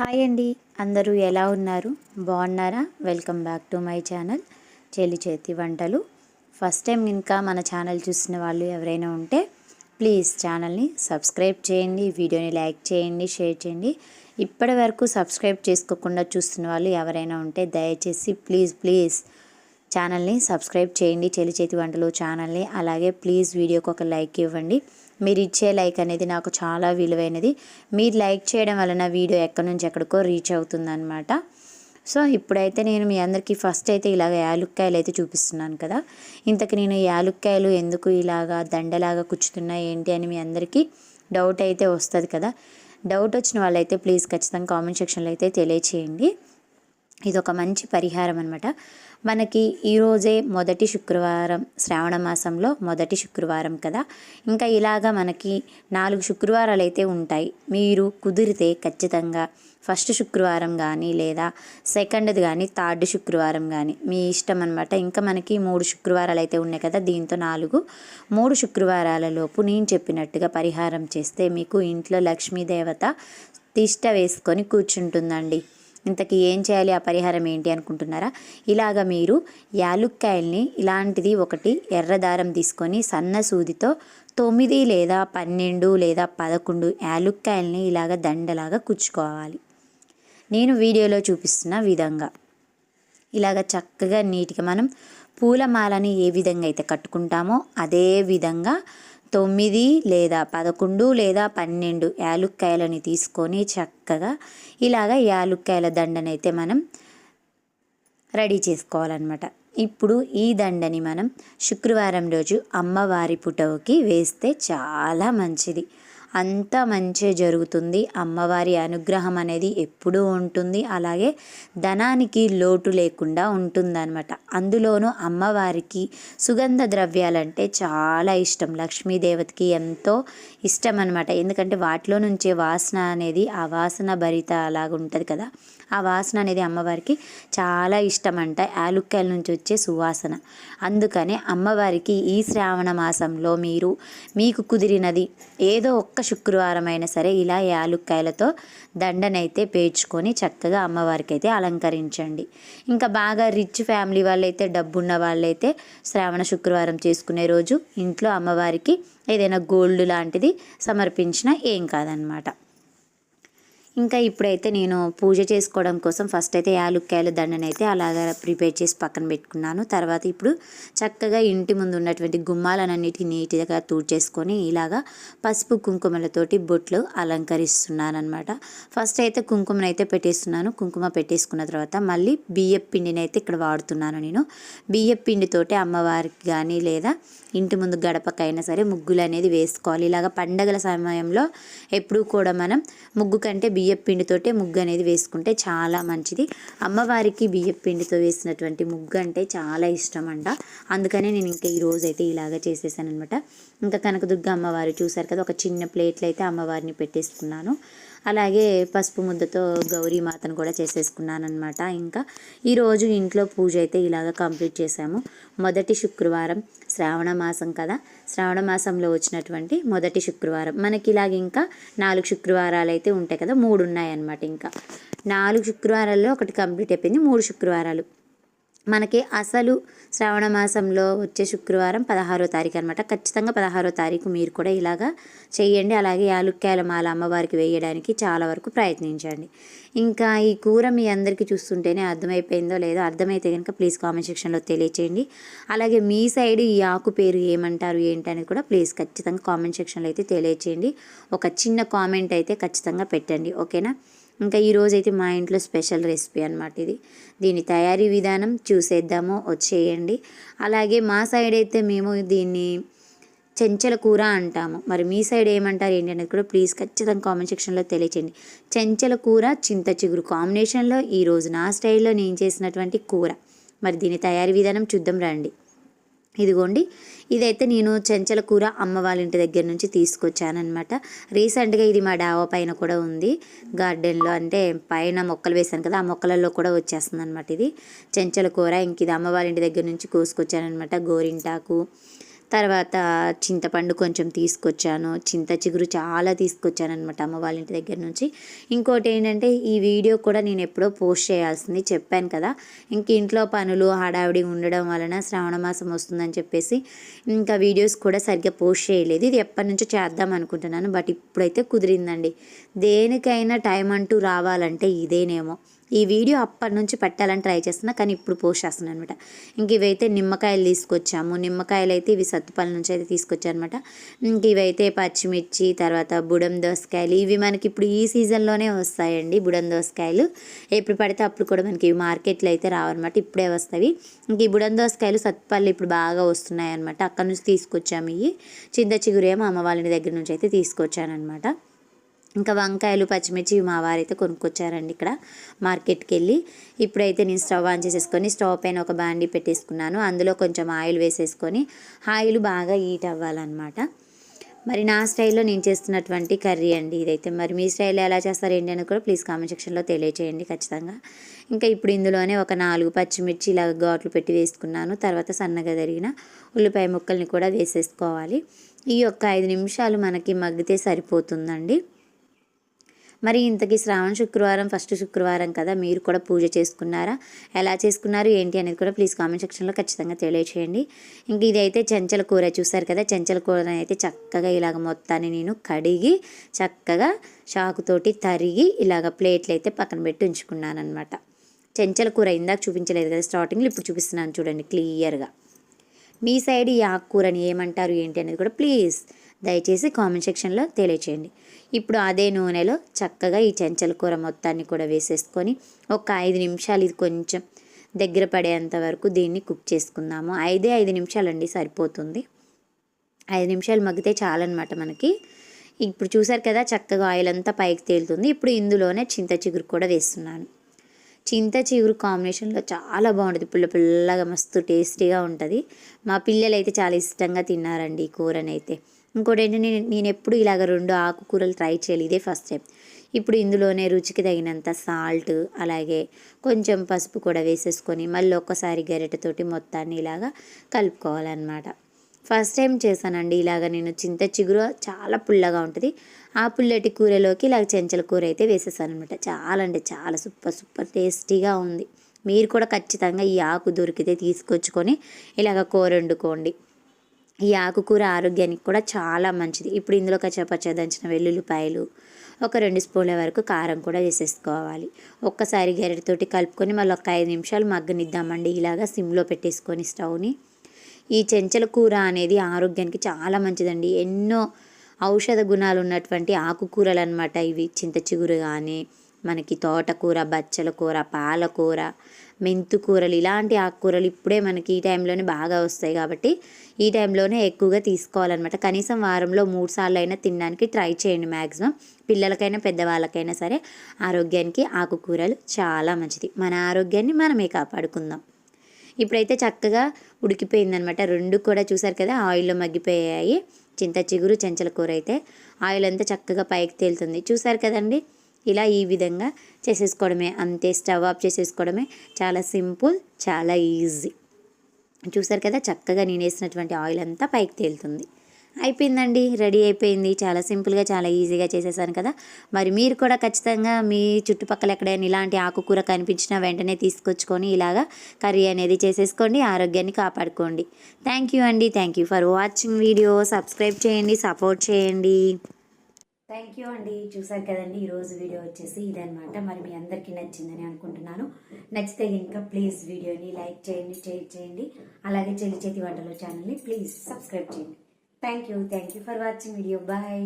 Hi అండి. అందరూ ఎలా ఉన్నారు? బాగున్నారా? Welcome back to my channel చెల్లి చేతి వంటలు. ఫస్ట్ టైం ఇంకా మన ఛానల్ చూసిన వాళ్ళు ఎవరైనా ఉంటే ప్లీజ్ ఛానల్ని సబ్స్క్రైబ్ చేయండి వీడియోని లైక్ చేయండి షేర్ చేయండి. ఇప్పటి వరకు సబ్స్క్రైబ్ చేసుకోకుండా చూస్తున్న వాళ్ళు ఎవరైనా ఉంటే దయచేసి ప్లీజ్ ప్లీజ్ ఛానల్ని సబ్స్క్రైబ్ చేయండి చెల్లి చేతి వంటలు ఛానల్ని. అలాగే ప్లీజ్ వీడియోకి ఒక లైక్ ఇవ్వండి. మీరు ఇచ్చే లైక్ అనేది నాకు చాలా విలువైనది. మీరు లైక్ చేయడం వలన వీడియో ఎక్కడి నుంచి ఎక్కడికో రీచ్ అవుతుందన్నమాట. సో ఇప్పుడైతే నేను మీ అందరికీ ఫస్ట్ అయితే ఇలాగ యాలుక్కాయలు అయితే చూపిస్తున్నాను కదా. ఇంతకు నేను యాలుక్కాయలు ఎందుకు ఇలాగా దండలాగా కుచ్చుతున్నా ఏంటి అని మీ అందరికీ డౌట్ అయితే వస్తుంది కదా. డౌట్ వచ్చిన వాళ్ళైతే ప్లీజ్ ఖచ్చితంగా కామెంట్ సెక్షన్లో అయితే తెలియచేయండి. ఇది ఒక మంచి పరిహారం అనమాట మనకి ఈరోజే మొదటి శుక్రవారం శ్రావణ మాసంలో మొదటి శుక్రవారం కదా. ఇంకా ఇలాగా మనకి నాలుగు శుక్రవారాలు అయితే ఉంటాయి. మీరు కుదిరితే ఖచ్చితంగా ఫస్ట్ శుక్రవారం కానీ లేదా సెకండ్ది కానీ థర్డ్ శుక్రవారం కానీ మీ ఇష్టం అనమాట ఇంకా మనకి మూడు శుక్రవారాలు అయితే ఉన్నాయి కదా దీంతో నాలుగు. మూడు శుక్రవారాలలోపు నేను చెప్పినట్టుగా పరిహారం చేస్తే మీకు ఇంట్లో లక్ష్మీదేవత తిష్ట వేసుకొని కూర్చుంటుందండి. ఇంతకీ ఏం చేయాలి? ఆ పరిహారం ఏంటి అనుకుంటున్నారా? ఇలాగ మీరు యాలుక్కాయల్ని ఇలాంటిది ఒకటి ఎర్రదారం తీసుకొని సన్న సూదితో తొమ్మిది లేదా పన్నెండు లేదా పదకొండు యాలుక్కాయల్ని ఇలాగ దండలాగా కుచ్చుకోవాలి. నేను వీడియోలో చూపిస్తున్న విధంగా. ఇలాగ చక్కగా నీట్గా మనం పూలమాలని ఏ విధంగా అయితే కట్టుకుంటామో అదే విధంగా తొమ్మిది లేదా పదకొండు లేదా పన్నెండు యాలుక్కాయలని తీసుకొని చక్కగా ఇలాగ యాలుక్కాయల దండనైతే మనం రెడీ చేసుకోవాలన్నమాట. ఇప్పుడు ఈ దండని మనం శుక్రవారం రోజు అమ్మవారి పుటవుకి వేస్తే చాలా మంచిది. అంత మంచి జరుగుతుంది. అమ్మవారి అనుగ్రహం అనేది ఎప్పుడూ ఉంటుంది. అలాగే ధనానికి లోటు లేకుండా ఉంటుందన్నమాట. అందులోనూ అమ్మవారికి సుగంధ ద్రవ్యాలంటే చాలా ఇష్టం. లక్ష్మీదేవతకి ఎంతో ఇష్టం అనమాట ఎందుకంటే వాటిలో నుంచే వాసన అనేది ఆ వాసన భరిత అలాగుంటుంది కదా. ఆ వాసన అనేది అమ్మవారికి చాలా ఇష్టం అంట యాలుక్కాయల నుంచి వచ్చే సువాసన. అందుకనే అమ్మవారికి ఈ శ్రావణ మాసంలో మీరు మీకు కుదిరినది ఏదో ఒక్క శుక్రవారం అయినా సరే ఇలా యాలుక్కాయలతో దండనైతే పేర్చుకొని చక్కగా అమ్మవారికి అయితే అలంకరించండి. ఇంకా బాగా రిచ్ ఫ్యామిలీ వాళ్ళైతే డబ్బున్న వాళ్ళైతే శ్రావణ శుక్రవారం చేసుకునే రోజు ఇంట్లో అమ్మవారికి ఏదైనా గోల్డ్ లాంటిది సమర్పించినా ఏం కాదనమాట. ఇంకా ఇప్పుడైతే నేను పూజ చేసుకోవడం కోసం ఫస్ట్ అయితే యాలుక్కాయలు దండనైతే అయితే అలాగా ప్రిపేర్ చేసి పక్కన పెట్టుకున్నాను. తర్వాత ఇప్పుడు చక్కగా ఇంటి ముందు ఉన్నటువంటి గుమ్మాలన్నిటికీ నీట్గా తూడ్చేసుకొని ఇలాగా పసుపు కుంకుమలతోటి బొట్లు అలంకరిస్తున్నాను అనమాట ఫస్ట్ అయితే కుంకుమను అయితే పెట్టేస్తున్నాను. కుంకుమ పెట్టేసుకున్న తర్వాత మళ్ళీ బియ్యపు పిండిని అయితే ఇక్కడ వాడుతున్నాను నేను. బియ్యపు పిండితోటి అమ్మవారికి కానీ లేదా ఇంటి ముందు గడపకైనా సరే ముగ్గులు అనేది వేసుకోవాలి. ఇలాగ పండగల సమయంలో ఎప్పుడూ కూడా మనం ముగ్గు కంటే బియ్యం పిండితోటే ముగ్గు అనేది వేసుకుంటే చాలా మంచిది. అమ్మవారికి బియ్యపిండితో వేసినటువంటి ముగ్గు అంటే చాలా ఇష్టం అంట అందుకనే నేను ఇంకా ఈ అయితే ఇలాగ చేసేసాను అనమాట ఇంకా కనకదుర్గ అమ్మవారు చూసారు కదా ఒక చిన్న ప్లేట్లో అయితే అమ్మవారిని పెట్టేసుకున్నాను. అలాగే పసుపు ముద్దతో గౌరీ మాతను కూడా చేసేసుకున్నాను అనమాట ఇంకా ఈరోజు ఇంట్లో పూజ అయితే ఇలాగ కంప్లీట్ చేశాము. మొదటి శుక్రవారం శ్రావణ మాసం కదా. శ్రావణ మాసంలో వచ్చినటువంటి మొదటి శుక్రవారం. మనకి ఇలాగ ఇంకా నాలుగు శుక్రవారాలు అయితే ఉంటాయి కదా. మూడు ఉన్నాయన్నమాట ఇంకా. నాలుగు శుక్రవారాల్లో ఒకటి కంప్లీట్ అయిపోయింది. మూడు శుక్రవారాలు. మనకి అసలు శ్రావణ మాసంలో వచ్చే శుక్రవారం పదహారో తారీఖు అనమాట ఖచ్చితంగా పదహారో తారీఖు మీరు కూడా ఇలాగా చేయండి అలాగే యాలుక్కాయల మాల అమ్మవారికి వేయడానికి చాలా వరకు ప్రయత్నించండి. ఇంకా ఈ కూర మీ అందరికీ చూస్తుంటేనే అర్థమైపోయిందో లేదో అర్థమైతే కనుక ప్లీజ్ కామెంట్ సెక్షన్లో తెలియచేయండి. అలాగే మీ సైడ్ ఈ ఆకు పేరు ఏమంటారు ఏంటనేది కూడా ప్లీజ్ ఖచ్చితంగా కామెంట్ సెక్షన్లో అయితే తెలియచేయండి. ఒక చిన్న కామెంట్ అయితే ఖచ్చితంగా పెట్టండి. ఓకేనా? ఇంకా ఈరోజు అయితే మా ఇంట్లో స్పెషల్ రెసిపీ అనమాట ఇది. దీని తయారీ విధానం చూసేద్దాము వచ్చేయండి. అలాగే మా సైడ్ అయితే మేము దీన్ని చెంచల కూర అంటాము. మరి మీ సైడ్ ఏమంటారు ఏంటి అనేది కూడా ప్లీజ్ ఖచ్చితంగా కామెంట్ సెక్షన్లో తెలియచేయండి. చెంచల కూర చింత చిగురు కాంబినేషన్లో ఈరోజు నా స్టైల్లో నేను చేసినటువంటి కూర. మరి దీని తయారీ విధానం చూద్దాం రండి. ఇదిగోండి ఇదైతే నేను చెంచల కూర అమ్మ వాళ్ళ ఇంటి దగ్గర నుంచి తీసుకొచ్చానమాట రీసెంట్గా ఇది మా డావా పైన కూడా ఉంది. గార్డెన్లో అంటే పైన మొక్కలు వేసాను కదా ఆ మొక్కలలో కూడా వచ్చేస్తుంది అనమాట ఇది. చెంచల కూర ఇంక ఇది అమ్మ వాళ్ళ ఇంటి దగ్గర నుంచి కోసుకొచ్చానమాట గోరింటాకు తర్వాత చింతపండు కొంచెం తీసుకొచ్చాను. చింత చిగురు చాలా తీసుకొచ్చాను అనమాట అమ్మ వాళ్ళ ఇంటి దగ్గర నుంచి. ఇంకోటి ఏంటంటే ఈ వీడియో కూడా నేను ఎప్పుడో పోస్ట్ చేయాల్సింది చెప్పాను కదా. ఇంక ఇంట్లో పనులు హడావిడి ఉండడం వలన శ్రావణ మాసం వస్తుందని చెప్పేసి ఇంకా వీడియోస్ కూడా సరిగ్గా పోస్ట్ చేయలేదు. ఇది ఎప్పటి నుంచో చేద్దాం అనుకుంటున్నాను బట్ ఇప్పుడైతే కుదిరిందండి. దేనికైనా టైం అంటూ రావాలంటే ఇదేనేమో. ఈ వీడియో అప్పటి నుంచి పెట్టాలని ట్రై చేస్తున్నా కానీ ఇప్పుడు పోస్ట్ చేస్తున్నాను అనమాట. ఇంక ఇవైతే నిమ్మకాయలు తీసుకొచ్చాము. నిమ్మకాయలు అయితే ఇవి సత్తుపల్లి నుంచి అయితే తీసుకొచ్చాను అనమాట. ఇంక ఇవైతే పచ్చిమిర్చి తర్వాత బుడం దోసకాయలు. ఇవి మనకి ఇప్పుడు ఈ సీజన్లోనే వస్తాయండి బుడం దోసకాయలు. ఎప్పుడు పడితే అప్పుడు కూడా మనకి ఇవి మార్కెట్లో అయితే రావన్నమాట ఇప్పుడే వస్తాయి. ఇంక ఈ బుడం దోసకాయలు సత్తుపల్లి ఇప్పుడు బాగా వస్తున్నాయి అనమాట. అక్కడ నుంచి తీసుకొచ్చాము ఇవి. చింత చిగురేమో అమ్మ వాళ్ళ దగ్గర నుంచి అయితే తీసుకొచ్చాను అనమాట. ఇంకా వంకాయలు పచ్చిమిర్చి మా వారైతే కొనుక్కొచ్చారండి ఇక్కడ మార్కెట్కి వెళ్ళి ఇప్పుడైతే నేను స్టవ్ ఆన్ చేసేసుకొని స్టవ్ పైన ఒక బాండి పెట్టేసుకున్నాను. అందులో కొంచెం ఆయిల్ వేసేసుకొని ఆయిల్ బాగా హీట్ అవ్వాలన్నమాట. మరి నా స్టైల్లో నేను చేస్తున్నటువంటి కర్రీ అండి ఇదైతే. మరి మీ స్టైల్లో ఎలా చేస్తారు ఏంటి అని కూడా ప్లీజ్ కామెంట్ సెక్షన్లో తెలియచేయండి ఖచ్చితంగా. ఇంకా ఇప్పుడు ఇందులోనే ఒక నాలుగు పచ్చిమిర్చి ఇలా ఘాట్లు పెట్టి వేసుకున్నాను. తర్వాత సన్నగా తరిగిన ఉల్లిపాయ ముక్కల్ని కూడా వేసేసుకోవాలి. ఈ యొక్క ఐదు నిమిషాలు మనకి మగ్గితే సరిపోతుందండి. మరి ఇంతకీ శ్రావణ శుక్రవారం ఫస్ట్ శుక్రవారం కదా మీరు కూడా పూజ చేసుకున్నారా? ఎలా చేసుకున్నారు ఏంటి అనేది కూడా ప్లీజ్ కామెంట్ సెక్షన్లో ఖచ్చితంగా తెలియచేయండి. ఇంక ఇదైతే చెంచల కూర చూసారు కదా చెంచల కూర అయితే చక్కగా ఇలాగ మొత్తాన్ని నేను కడిగి చక్కగా చాకుతోటి తరిగి ఇలాగ ప్లేట్లు అయితే పక్కన పెట్టి ఉంచుకున్నాను అనమాట చెంచల కూర ఇందాక చూపించలేదు కదా స్టార్టింగ్లో ఇప్పుడు చూపిస్తున్నాను చూడండి క్లియర్గా మీ సైడ్ ఈ ఆకుకూరని ఏమంటారు ఏంటి అనేది కూడా ప్లీజ్ దయచేసి కామెంట్ సెక్షన్లో తెలియచేయండి. ఇప్పుడు అదే నూనెలో చక్కగా ఈ చెంచల కూర మొత్తాన్ని కూడా వేసేసుకొని ఒక ఐదు నిమిషాలు ఇది కొంచెం దగ్గర పడేంత వరకు దీన్ని కుక్ చేసుకుందాము. ఐదే ఐదు నిమిషాలండి సరిపోతుంది. ఐదు నిమిషాలు మగ్గితే చాలన్నమాట మనకి. ఇప్పుడు చూసారు కదా చక్కగా ఆయిల్ అంతా పైకి తేలుతుంది. ఇప్పుడు ఇందులోనే చింత చిగురు కూడా వేస్తున్నాను. చింత చిగురు కాంబినేషన్లో చాలా బాగుంటుంది. పుల్ల పుల్లగా మస్తు టేస్టీగా ఉంటుంది. మా పిల్లలు అయితే చాలా ఇష్టంగా తిన్నారండి ఈ కూరనైతే. ఇంకోటి ఏంటంటే నేను నేను ఎప్పుడు ఇలాగ రెండు ఆకుకూరలు ట్రై చేయాలి. ఇదే ఫస్ట్ టైం ఇప్పుడు ఇందులోనే రుచికి తగినంత సాల్ట్ అలాగే కొంచెం పసుపు కూడా వేసేసుకొని మళ్ళీ ఒక్కసారి గరిటెతోటి మొత్తాన్ని ఇలాగా కలుపుకోవాలన్నమాట. ఫస్ట్ టైం చేశానండి ఇలాగ నేను చింత చిగురు చాలా పుల్లగా ఉంటుంది. ఆ పుల్లటి కూరలోకి ఇలాగ చెంచల కూర అయితే వేసేసాను అనమాట చాలా అంటే చాలా సూపర్ సూపర్ టేస్టీగా ఉంది. మీరు కూడా ఖచ్చితంగా ఈ ఆకు దొరికితే తీసుకొచ్చుకొని ఇలాగ కూర వండుకోండి. ఈ ఆకుకూర ఆరోగ్యానికి కూడా చాలా మంచిది. ఇప్పుడు ఇందులో కచ్చపచ్చ దంచిన వెల్లుల్లిపాయలు ఒక రెండు స్పూన్ల వరకు కారం కూడా వేసేసుకోవాలి. ఒక్కసారి గరిటతోటి కలుపుకొని మళ్ళీ ఒక ఐదు నిమిషాలు మగ్గనిద్దామండి. ఇలాగా సిమ్లో పెట్టేసుకొని స్టవ్ని. ఈ చెంచల కూర అనేది ఆరోగ్యానికి చాలా మంచిదండి. ఎన్నో ఔషధ గుణాలు ఉన్నటువంటి ఆకుకూరలు అనమాట ఇవి. చింత చిగురు కానీ మనకి తోటకూర బచ్చల కూర పాలకూర మెంతుకూరలు ఇలాంటి ఆకుకూరలు ఇప్పుడే మనకి ఈ టైంలోనే బాగా వస్తాయి కాబట్టి ఈ టైంలోనే ఎక్కువగా తీసుకోవాలన్నమాట. కనీసం వారంలో మూడు సార్లు అయినా తినడానికి ట్రై చేయండి మ్యాక్సిమం పిల్లలకైనా పెద్దవాళ్ళకైనా సరే ఆరోగ్యానికి ఆకుకూరలు చాలా మంచిది. మన ఆరోగ్యాన్ని మనమే కాపాడుకుందాం. ఇప్పుడైతే చక్కగా ఉడికిపోయిందనమాట రెండు కూడా చూసారు కదా ఆయిల్లో మగ్గిపోయాయి. చింత చిగురు చెంచల కూర అయితే ఆయిల్ అంతా చక్కగా పైకి తేలుతుంది. చూసారు కదండి? ఇలా ఈ విధంగా చేసేసుకోవడమే. అంతే స్టవ్ ఆఫ్ చేసేసుకోవడమే. చాలా సింపుల్ చాలా ఈజీ. చూసారు కదా చక్కగా నేను వేసినటువంటి ఆయిల్ అంతా పైకి తేలుతుంది. అయిపోయిందండి రెడీ అయిపోయింది. చాలా సింపుల్గా చాలా ఈజీగా చేసేసాను కదా. మరి మీరు కూడా ఖచ్చితంగా మీ చుట్టుపక్కల ఎక్కడైనా ఇలాంటి ఆకుకూర కనిపించినా వెంటనే తీసుకొచ్చుకొని ఇలాగా కర్రీ అనేది చేసేసుకోండి. ఆరోగ్యాన్ని కాపాడుకోండి. థ్యాంక్ యూ అండి. Thank you for watching video. Subscribe చేయండి సపోర్ట్ చేయండి. థ్యాంక్ యూ అండి. చూసారు కదండి ఈరోజు వీడియో వచ్చేసి ఇదనమాట మరి మీ అందరికీ నచ్చిందని అనుకుంటున్నాను. నచ్చితే ఇంకా ప్లీజ్ వీడియోని లైక్ చేయండి షేర్ చేయండి. అలాగే చెల్లి చేతి వంటలు ఛానల్ని ప్లీజ్ సబ్స్క్రైబ్ చేయండి. Thank you thank you for watching video bye